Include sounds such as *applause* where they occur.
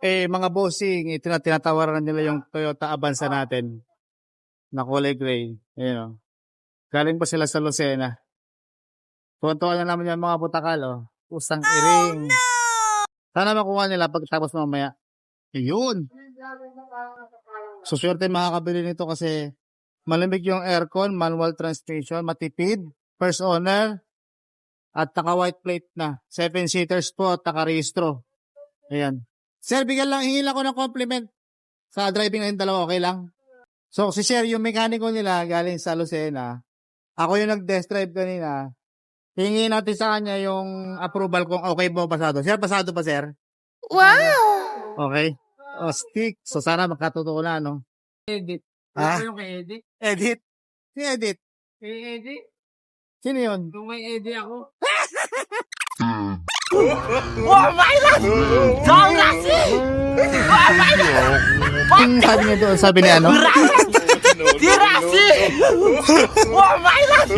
Eh, mga bossing, ito na tinatawaran nila yung Toyota Avanza natin na kulay gray. Ayun o. Galing pa sila sa Lucena. Tuwan-tuwa na naman yung mga butakal, oh. Usang iring. Sana makuha nila pagkatapos mamaya. Yun. Suswerte makakabili nito kasi malamig yung aircon, manual transmission, matipid, first owner, at naka white plate na. Seven seaters po at naka rehistro. Ayan. Sir, bigyan lang, hingin lang ko ng compliment. Sa driving na yung dalawa, okay lang? So, si Sir, yung mekaniko nila galing sa Lucena, ako yung nag-test drive kanina, hingi natin sa kanya yung approval kung okay po pasado. Sir, pasado pa, sir? Wow! Okay. O, stick. So, sana makatotoo na, no? Edit. Ah? Ano yung kay Edit? Edit. Si Edit. Kay Edit? Sino yun? Kung may Edit ako. *laughs* Yung sabi niya doon, sabi ni ano? Tirasi! Oh my God!